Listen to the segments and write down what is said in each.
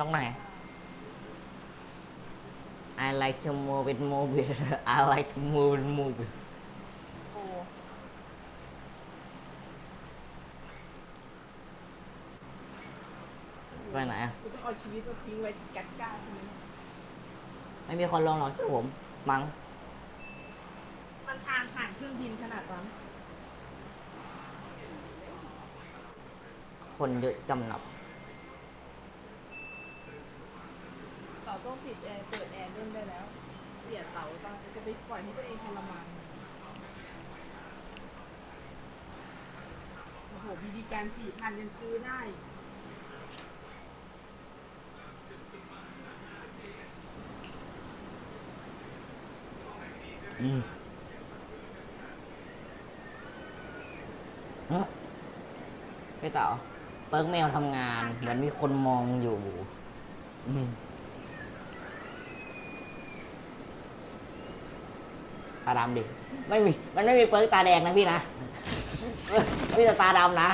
ล็อกไหน I like to move it move it I like to move it move it โอ้ไปไหนอะกูต้องเอาชีวิตมาทิ้งไว้กัดก้าใช่ไหมไม่มีคนลงหรอกชื่อผมมั้งมันทางผ่านเครื่องบินขนาดนั้นคนเยอะจำหนับ ต่าต้องปิดแอร์เปิดแอร์เล่นได้แล้ว เสียเต่าบ้างจะไปปล่อยให้ตัวเองทรมานโอ้โหบีบีการสี่พันยังซื้อได้อืมเอ้อพี่เต๋อเปิร์กแมวทำงาน เหมือนมีคนมองอยู่ อืมตา ดำดิไม่มีมันไม่มีเปิร์กตาแดงนะพี่นะมีแต่ตาดำนะ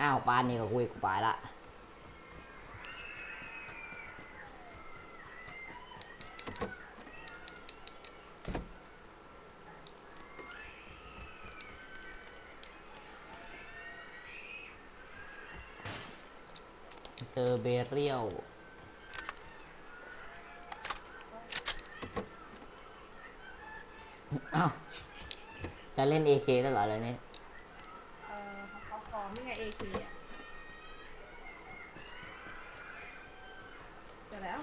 อ้าวปานนี่ก็คุยกูไปละ เจอเบเรียลอ้าวจะเล่น AK ตลอดเลยเนี่ยเอ่อเขาคอนี่ไงเอเคอะเสร็จแล้ว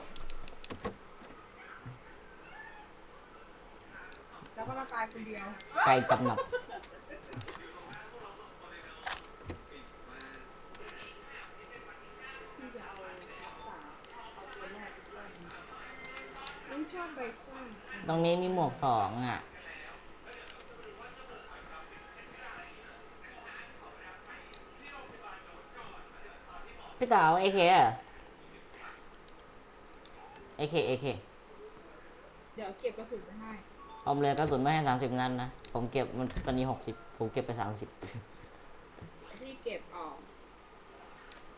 แล้วก็มาตายคนเดียว ไกลกำหนับ พี่เต๋าเอเคอะเอเคเอเคเดี๋ยวเก็บกระสุนไปให้เอาเลยกระสุนไม่ให้สามสิบนัดนะ ผมเก็บมันตอนนี้หกสิบผมเก็บไปสามสิบพี่เก็บออก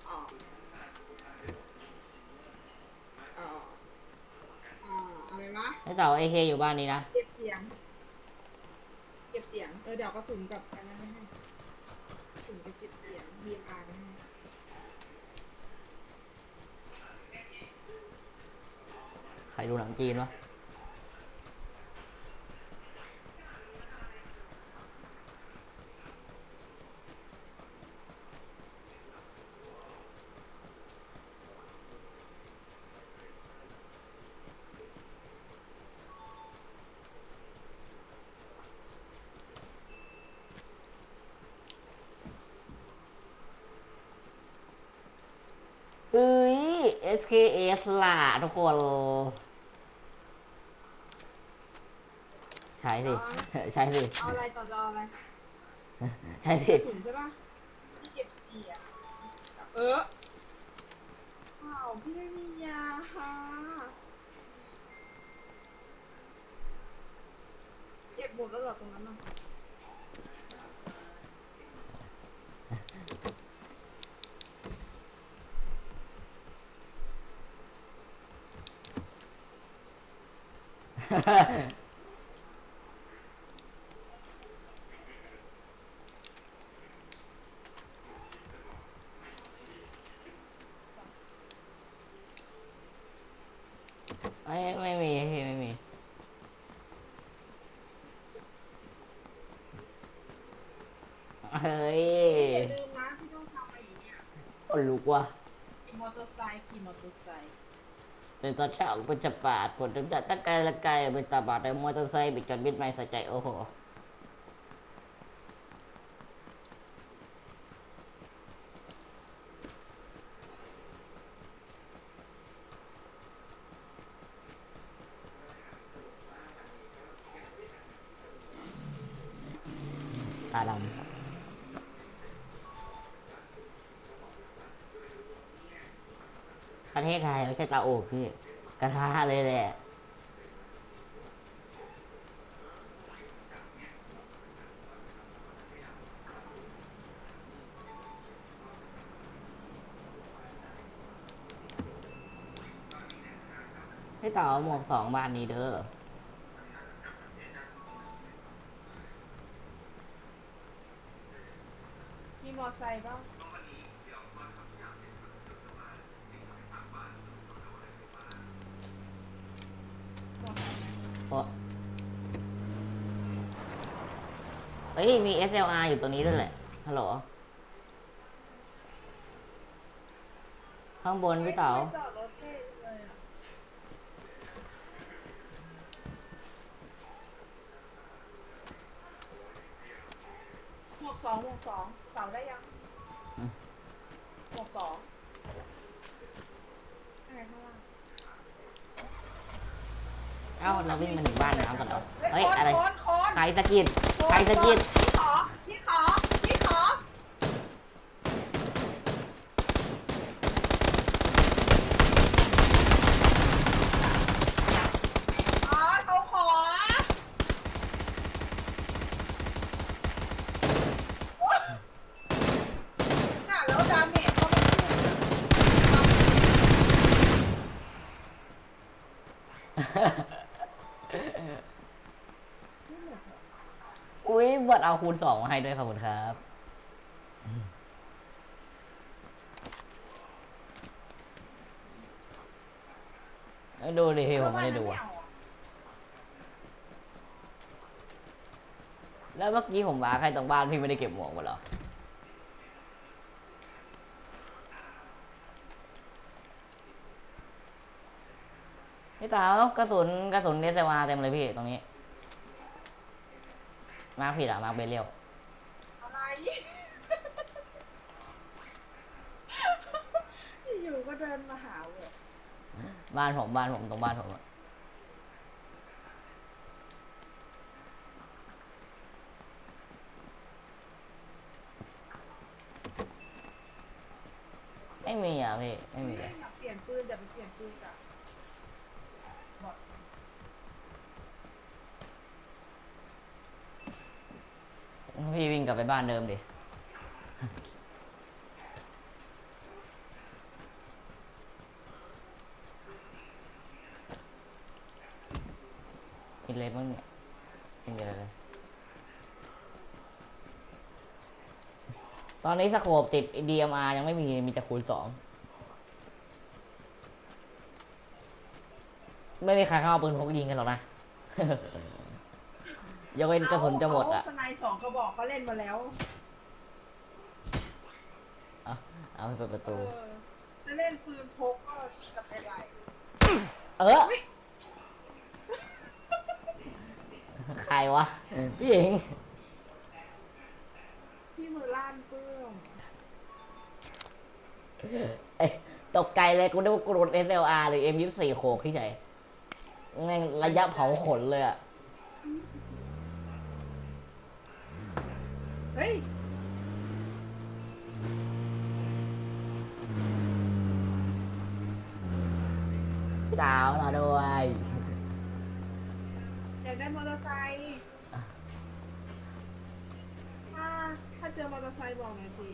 ออกออกอ่าอะไรวะพี่เต๋าเอเคอยู่บ้านนี้นะ เก็บเสียง เก็บเสียง เออเดี๋ยวเอากระสุนกับอันนั้นไม่ให้กระสุนไปเก็บเสียง DMR ไปให้ ใค รดูหนังจีนวะเอ้ย SKS ล่ะทุกคน ใช่สิใช่สิเอาอะไรต่อจะเอาอะไรใช่กสิระสุนใช่ปะพี่เก็บเสียงเอออ้าวพี่ไม่มียาค่ะเก็บหมดแล้วเหรอตรงนั้นน่ะ ไม่ไม่มีพี่ไม่มีเฮ้ยอย่าลืมนะพี่ต้องทำอะไรอย่างเงี้ยคนลุกว่ะขี่มอเตอร์ไซค์ขี่มอเตอร์ไซค์ Tentang cak pun cepat pun tidak takkan lekai bertabat dan motor saya bikin bit main saja oh. Adam. อบพี่กระทะเลยแหละให้ต่อหมวกสองบ้านนี้เด้อมีมอไซค์ป่ะมอไซค์ไหม เพราะเอ้ย มี SLR อยู่ตัวนี้ด้วยแหละ ฮัลโหล ข้างบนพี่เต๋าไม่จอดรถเท่จังเลยอะหมวกสองหมวกสองเต่าได้ยังอืม หมวกสองอะไรข้างล่างเอ้าเราวิ่งมาถึงบ้านน้ำกันเหรอเฮ้ยโค้ดอะไร โค้ดโค้ดใครสะกิดใครสะกิด พี่ขอพี่ขอพี่ขออ๋อเขาขอน่ะแล้วดาเมจก็ไม่ขึ้นไม่หมดเหรอ อุ้ยเบิร์ดเอา คูณสองมาให้ด้วยขอบคุณครับอืมเอ้ยดูดิพี่ผมไม่ได้ดูอะแล้วเมื่อกี้ผมมาใครตรงบ้านพี่ไม่ได้เก็บหมวกมาหรอพี่ต๋ากระสุนกระสุนเนสวาเต็มเลยพี่ตรงนี้ มาร์คผิดอะมาร์คเบลเลียวอะไร อยู่ๆก็เดินมาหาเว้ยบ้านผมบ้านผมตรงบ้านผมอะไม่มีอะพี่ไม่มีเลย อยากเปลี่ยนปืนเดี๋ยวไปเปลี่ยนปืนกับบ พี่วิ่งกลับไปบ้านเดิมดิกินเลยบ้างเนี่ยกินอะไรเลย ตอนนี้สโคปติด DMR ยังไม่มี มีแต่คูณสอง ไม่มีใครเข้าเอาปืนพกยิงกันหรอกนะ ยกเว้นกระสุนจะหมดอะ เาสไนด์สองกระบอกก็เล่นมาแล้วเอาเอาไปเปิดประเอตู อจะเล่นปืนพกก็จะเป็นไรเออ อุ๊ยใครวะพี่หญิง พี่มือลั่นเปื้อมเอ้ยตกใจเลยกูนึกว่ากูโดน SLR หรือ M24 โขกที่ไหนแม่งระยะเผาขนเลยอะ เฮ้ยพี่ดาวมาด้วยอยากได้มอเตอร์ไซค์ถ้าถ้าเจอมอเตอร์ไซค์บอกหน่อยสิ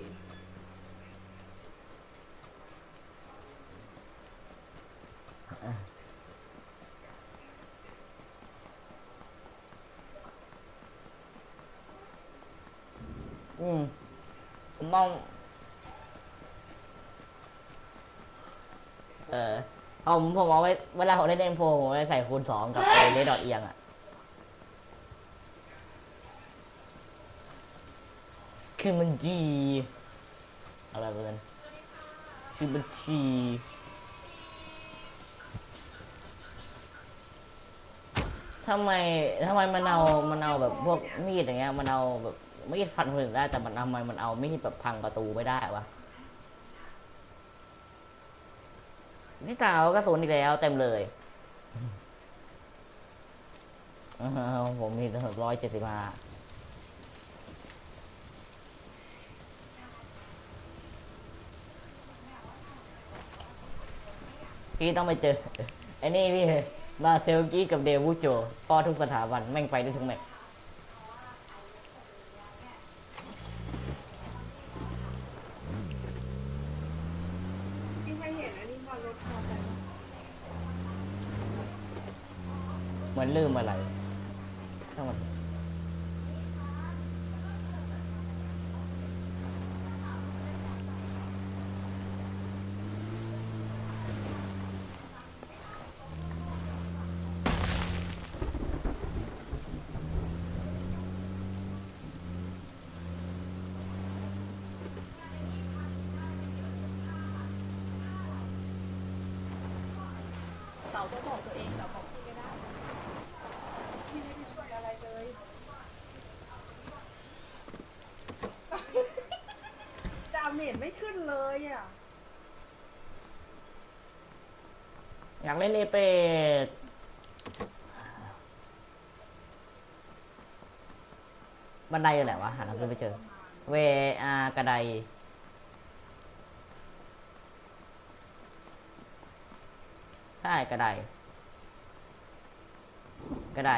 อืม ผมมองเออผมผมเอาไว้เวลาผมเล่นเอมโฟผมไว้ใส่คูณสองกับไอเลดดอทเอียงอะคือมันจีอะไรเพื่อนคือมันจีทำไมทำไมมันเอามันเอาแบบพวกมีดอย่างเงี้ยมันเอาแบบ มีดฟันคนอื่นได้แต่มันทำไมมันเอามีดแบบพังประตูไม่ได้วะนี่ตาวกระสุนอีกแล้วเต็มเลยผมมีตั้งร้อยเจ็ดสิบห้าพี่ต้องไปเจอไอ้นี่พี่มาเซลกี้กับเดวูโจพ่อทุกสถาบันแม่งไปได้ทุกแมตช์ เหมือนลืมอะไรทั้งหมดเต่าจะบอกตัวเองเต่าบอกพี่ไม่ได้พี่ไม่ได้ช่วยอะไรเลย ดาเมจไม่ขึ้น เลยอะ อยากเล่นเอเปดบันไดอะไรวะ หาทางขึ้นไปเจอ เวอากระไดใช่กระไดกระได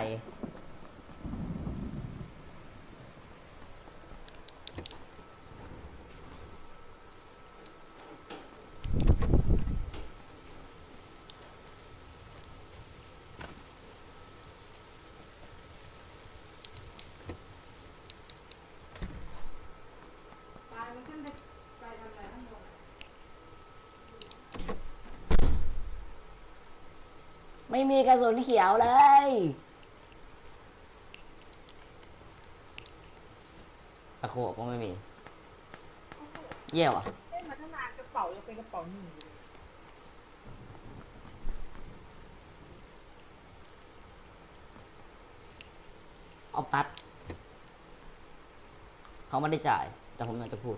ไปมันขึ้นไปไปทำอะไรข้างบน ไม่มีกระสุนเขียวเลยตะโขบก็ไม่มี เยี่ยวอะเล่นมาตั้งนานกระเป๋ายังเป็นกระเป๋าหนึ่งอยู่เลยเอาตัด เขาไม่ได้จ่าย แต่ผมอยากจะพูด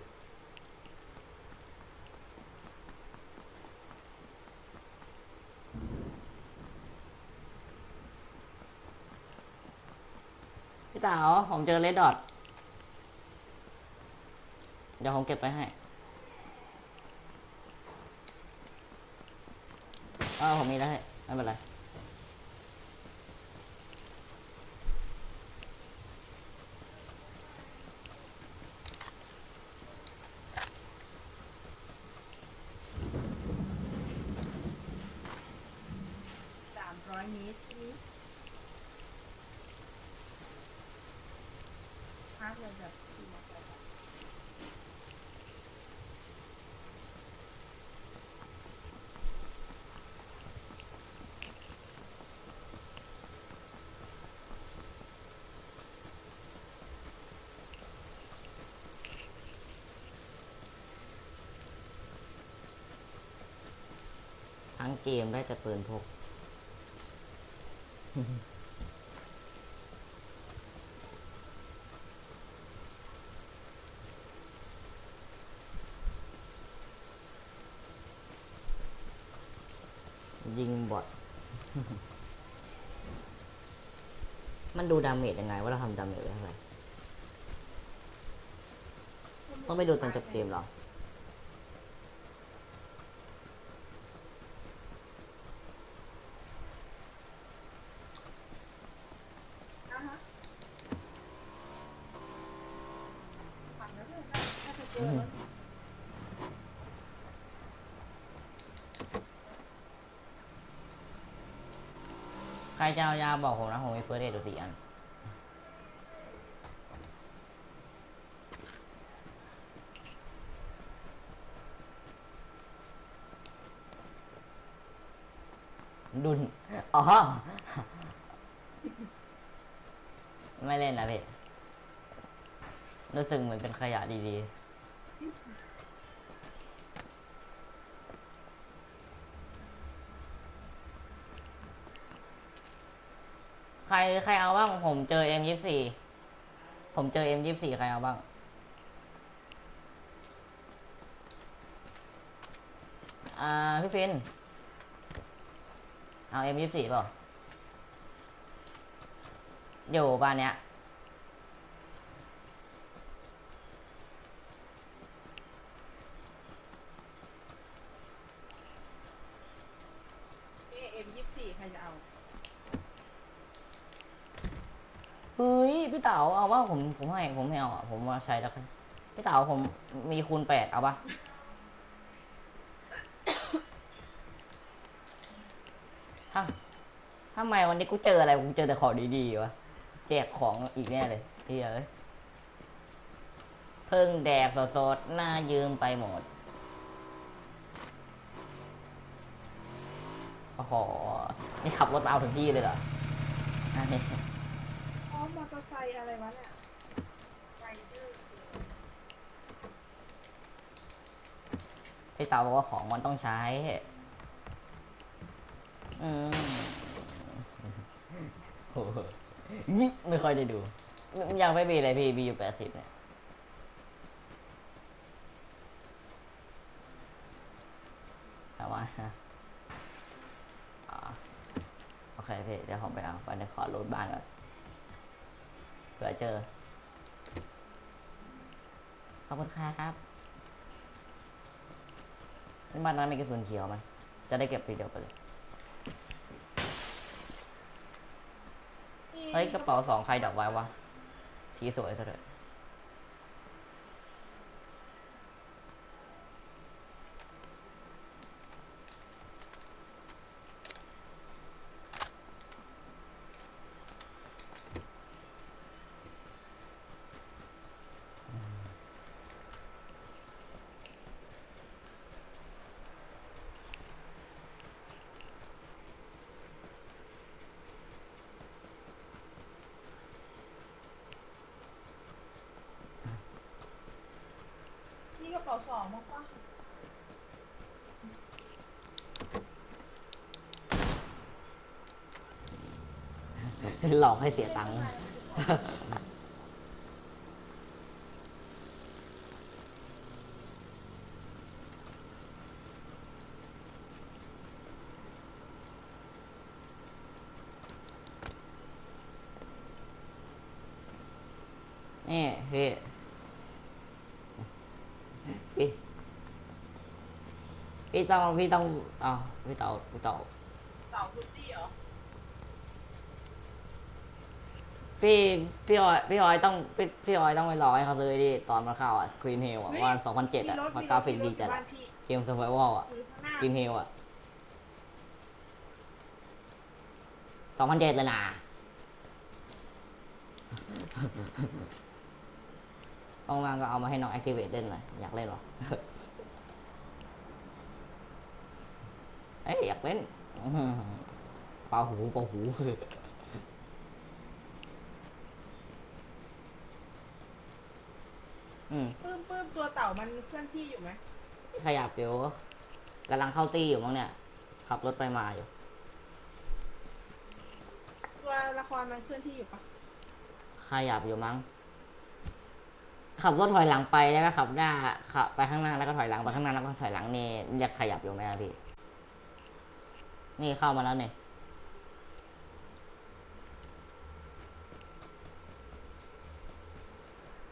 เต๋าผมเจอเลดดอทเดี๋ยวผมเก็บไปให้อ้าวผมมีแล้วให้ไม่เป็นไร สามร้อยเมตรใช่ไหมพักเลยแบบขี่มอเตอร์ไซค์ ทั้ งเกมได้แต่ปืนพก ยิงบอทมันดูดาเมจยังไง ว่าเราทำดาเมจไว้เท่าไหร่ต้องไปดูตอนจบเกมหรอ อ่าฮะฝันแล้วเลยนะถ้าจะเจอแล้ว ใคร จะเอายาบอกผมนะ ผมมีเฟิร์สเอดอยู่สี่อัน ดุน อ๋อ ไม่เล่นนะพี่รู้สึกเหมือนเป็นขยะดีๆ รใครเอาบ้าง ผมเจอ M ยี่สี่ผมเจอ M ยี่สี่ใครเอาบ้าง อ่า พี่ฟิน เอา M ยี่สี่เปล่าอยู่บ้านเนี้ยเอ็มยี่สี่ใครจะเอา เฮ้ย พี่เต๋าเอาว่าผมผมให้ผมไม่เอาอะผมมาใช้แล้วกันพี่เต๋าผมมีคูณแปดเอาปะฮะทำไมวันนี้กูเจออะไรกูเจอแต่ของดีๆวะแจกของอีกแน่เลยเฮ้ยเอ้ยเพิ่งแดกสดๆหน้ายืมไปหมดโอ้โหนี่ขับรถมาเอาถึงที่เลยเหรอ เตอร์ไซค์อะไรวะเนี่ยไรเดอร์พี่เต๋าบอกว่าของมันต้องใช้ อืมโอ้โหไม่ค่อยได้ดู ยังไม่มีเลยพี่มีอยู่แปดสิบเนี่ยเอามาฮะอ่าโอเคพี่เดี๋ยวผมไปเอาไปในขอรูดบ้านก่อน ผื่อเจอ ขอบคุณครับบ้านนั้นมีกระสุนเขียวไหมจะได้เก็บทีเดียวไปเลย เฮ้ยกระเป๋าสองใครดอกไว้วะสีสวยซะเลย อสองมั้งปะหลอกให้เสียตังค์ นี่พี่พี่ พี่ต้องพี่ต้องอ้าวพี่เต่าพี่เต่าเต่าพุตตี้เหรอพี่พี่ออยพี่ออยต้องพี่พี่ออยต้องไปรอให้เขาซื้อดิตอนมันเข้าอะครีนเฮลอะเฮ้ยวันสองพันเจ็ดอะมีรถมันมีกรราถฟิกมีรถดีจัดอยู่อะบ้านพี่เกมเซอร์ไวลอะคือข้างหน้าครีนเฮลอะสองพันเจ็ดเลยนะต้องมาก็เอามาให้น้อง activate เล่นหน่อยอยากเล่นหรอ เอ้ยอยากเล่นอื้อหือเป่าหูเป่าหูอืมปื้มปื้มตัวเต่ามันเคลื่อนที่อยู่ไหมขยับเดี๋ยวกำลังเข้าตี้อยู่มั้งเนี่ย ขับรถไปมาอยู่ ตัวละครมันเคลื่อนที่อยู่ปะขยับอยู่มั้ง ขับรถถอยหลังไปแล้วก็ขับหน้าขับไปข้างหน้าแล้วก็ถอยหลังไปข้างหน้าแล้วก็ถอยหลังนี่เรียกขยับอยู่ไหมอะพี่ นี่เข้ามาแล้วเนี่ย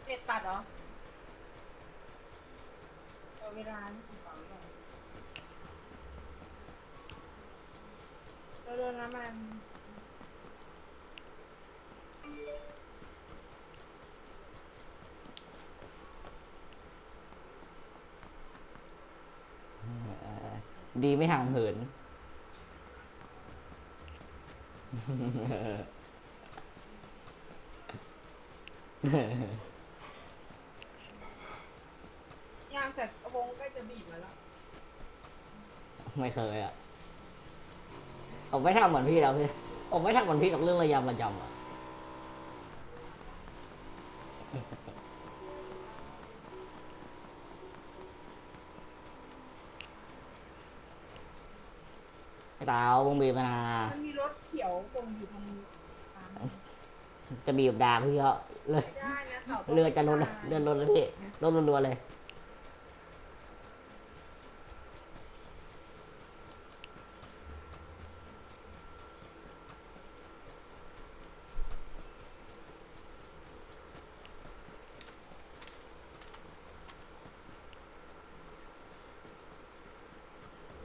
เน็ตตัดเหรอเออเวลานี่กระเป๋าหน่อยเราเดินน้ำมัน เออดีไม่ห่างเหิน ยางแต่วงใกล้จะบีบมาแล้ว ไม่เคยอะ ผมไม่ทำเหมือนพี่แล้วพี่ ผมไม่ทำเหมือนพี่กับเรื่องระยำระยำอะไอ้ตาววงบีบมานะมันมีรถเขียวตรงอยู่ตรงกลางจะบีบด่าพี่เขาเลยไม่ได้นะเต่าต้องเรือจะลดไม่เรือได้ลดแล้วพี่ลดรัวๆเลย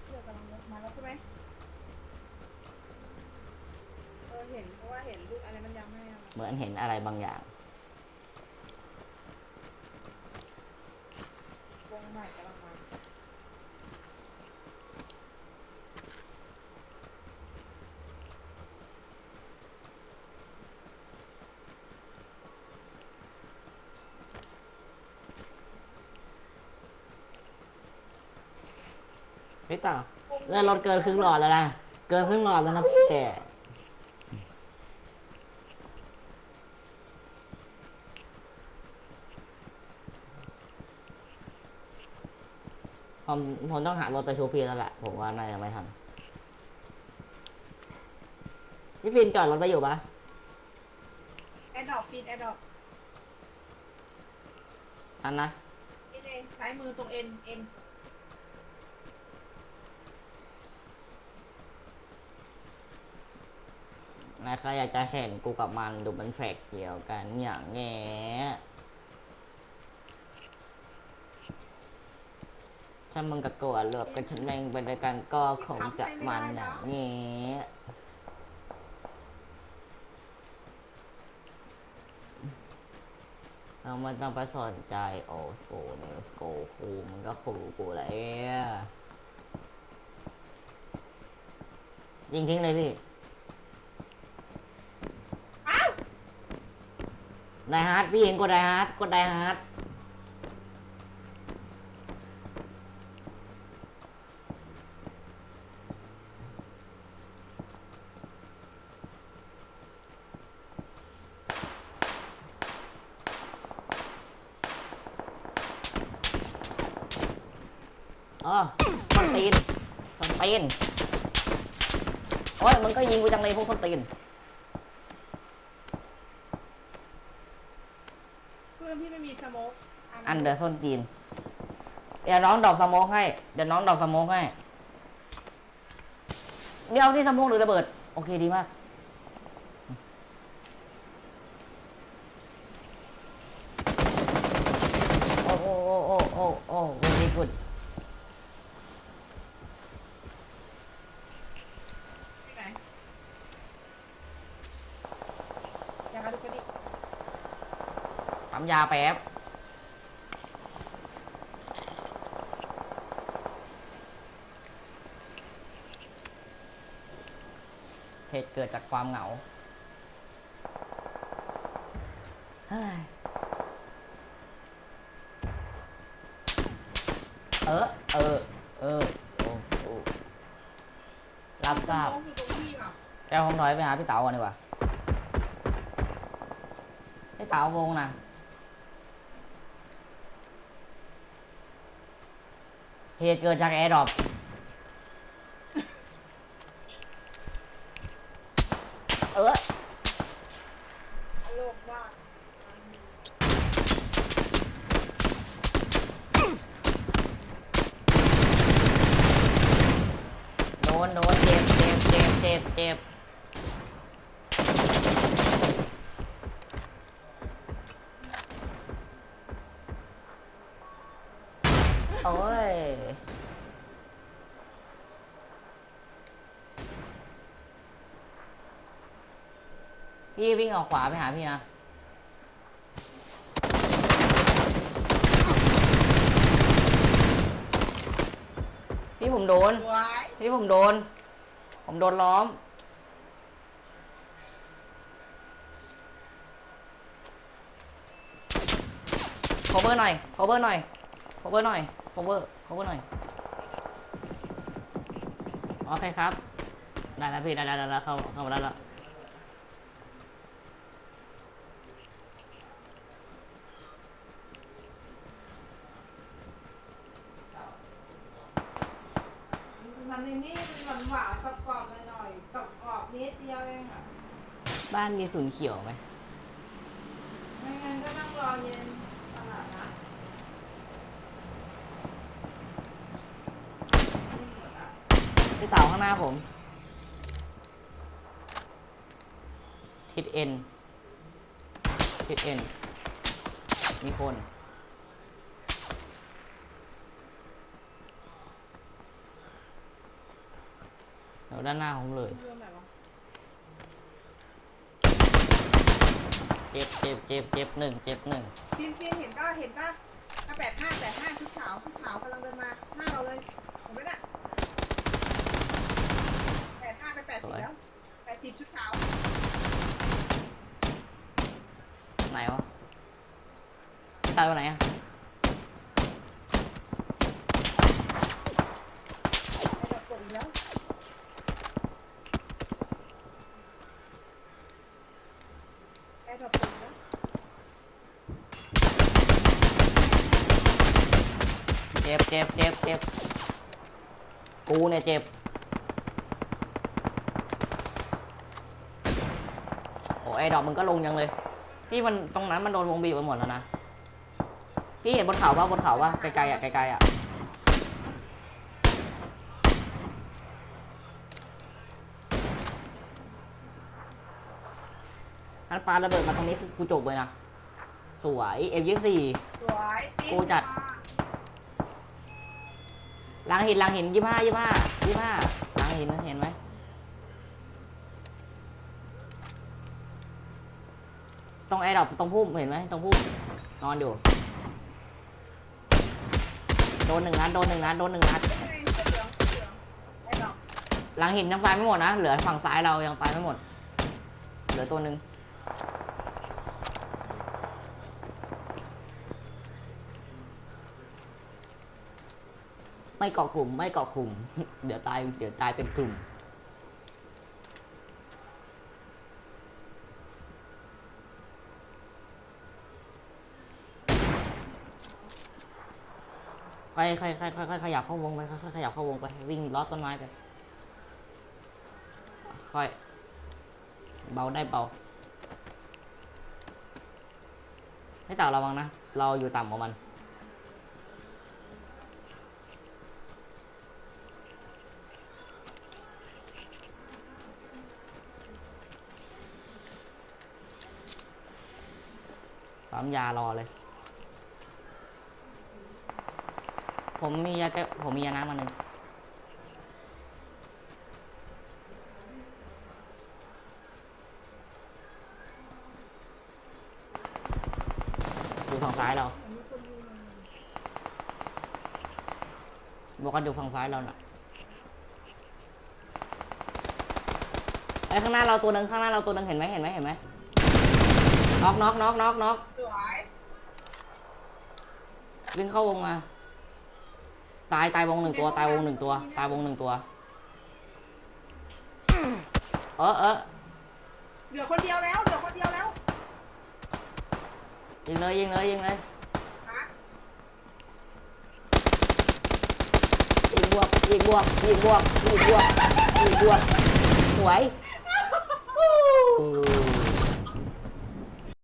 เรือกำลังมาแล้วใช่ไหม เห็นเพราะว่าเห็นรูปอะไรมันยังไม่เอา เหมือนเห็นอะไรบางอย่าง วงใหม่กำลังมา พี่ต่อเลื่อนรถเกินครึ่งหลอดแล้วนะ เกินครึ่งหลอดแล้วนะพี่แต่ผมผมต้องหารถไปชูพีแล้วแหละ ผมว่าน่าจะไม่ทันพี่ฟินจอดรถไปอยู่ปะแอดดอกฟีดแอดดอกทันนะนี่เลยซ้ายมือตรงเอ็นเอ็น นายใครอยากจะเห็นกูกับมันดูเป็นแฟกเกี่ยวกันอย่างเงี้ยถ้ามึงกับกูอะเลือกกันฉันเองไปด้วยกันก็คงจะมันอย่างเงี้ยเราไม่ต้องไปสนใจโอ้โหนิวสโกครูมันก็ครูกูแหละยิงทิ้งเลยพี่ อ้าว ไดฮาร์ดพี่เห็นกดไดฮาร์ดกดไดฮาร์ดอ๋อส้นตีนส้นตีนโอ้ยมึงก็ยิงกูจังเลยพวกส้นตีน พื่อนพี่ไม่มีสโมกอันเดอร์ส้นจีน เดี๋ยวน้องดอกสโมกให้ เดี๋ยวน้องดอกสโมกให้ เดี๋ยวนี่สโมกหรือระเบิด โอเคดีมาก โอ้โอ้โอ้โอ้โอ้โอ้เวลี่กุด ที่ไหนอยากกระดูกกระดิก ทำ ยาแป๊บ เหตุเกิดจากความเหงาเฮ้ยเออ เออ เออ โอ้โอ้รับทราบสโมกอยู่ตรงพี่เปล่าเดี๋ยวผมถอยไปหาพี่เต๋าก่อนดีกว่า พี่เต๋าวงนะ เหตุเกิดจากแอร์ดรอปเออ โลกว่า โดนโดนเจ็บเจ็บเจ็บเจ็บเจ็บโอ้ย พี่วิ่ง ออกขวาไปหาพี่นะพี่ผมโดน พี่ผมโดน ผมโดนล้อม cover หน่อย cover หน่อย cover หน่อย cover cover หน่อย โอเคครับ ได้แล้วพี่ ได้ได้ได้แล้วเข้าเข้ามาได้แล้ว มันในนี่มันหวานๆกรอบๆหน่อยๆกรอบๆนิดเดียวเองอะบ้านมีศูนย์เขียวไหมไม่งั้นก็นั่งรอเย็นตลาดนะไม่หมดอะพี่เต่าข้างหน้าผม ทิศเอ็น ทิศเอ็น มีคน ดี๋ยวด้านหน้าผมเลยเรื่องไหนวะเจ็บเจ็บเจ็บเจ็บหนึ่งเจ็บหนึ่งซีนซีนเห็นป่ะเห็นป่ะถ้าแปดห้าแปดห้าชุดขาวชุดขาวกำลังเดินมาหน้าเราเลยเห็นไหมน่ะแปดห้าไปแปดสิบแล้วแปดสิบชุดขาวไหนวะตายวันไหนอะ ไอ้ดอกกดอีกแล้วไอ้ดอกกดอีกแล้ว เจ็บเจ็บเจ็บเจ็บกูเนี่ยเจ็บโอ้ไอ้ดอกมึงก็ลงยังเลยพี่มันตรงนั้นมันโดนวงบีบไปหมดแล้วนะพี่เห็นบนเขาปะบนเขาปะไกลๆอะไกลๆอะอันปาระเบิดมาตรงนี้คือกูจบเลยนะสวยเอฟยี่สี่สวยซีนกูจัด หลังหินหลังหินยี่ห้ายี่ห้ายี่ห้าหลังหินเห็นไหมตรงไอ้ดอกตรงพุ่มเห็นไหมตรงพุ่มนอนอยู่ โดนหนึ่งนัดโดนหนึ่งนัดโดนหนึ่งนัดหลืองเสื้อเหลืองไอ้ดอกหลังหินยังตายไม่หมดนะเหลือฝั่งซ้ายเรายังตายไม่หมด เหลือตัวหนึ่ง ไม่เกาะกลุ่ม ไม่เกาะกลุ่ม เดี๋ยวตาย เดี๋ยวตายเป็นกลุ่ม ค่อยค่อยค่อยค่อยค่อยขยับเข้าวงไป ค่อยค่อยขยับเข้าวงไป วิ่งล้อต้นไม้ไป ค่อย เบาได้เบา ให้เต่าระวังนะ เราอยู่ต่ำกว่ามัน ปั๊มยารอเลย ผมมียาแก้ผมมียาน้ำมาหนึ่งดูฝั่งซ้ายเราบอกกันดูฝั่งซ้ายเราหน่ะไอ้ข้างหน้าเราตัวหนึ่งข้างหน้าเราตัวหนึ่งเห็นไหมเห็นไหมเห็นไหมน็อกน็อกน็อกน็อกน็อก วยวิ่งเข้าวงมา ตายตายวงหนึ่งตัว ตายวงหนึ่งตัว ตายวงหนึ่งตัว เออเออเหลือคนเดียวแล้วเหลือคนเดียวแล้วยิงเลยยิงเลยยิงเลยฮะยิงบวกยิงบวกยิงบวกยิงบวกยิงบวกสวยอู้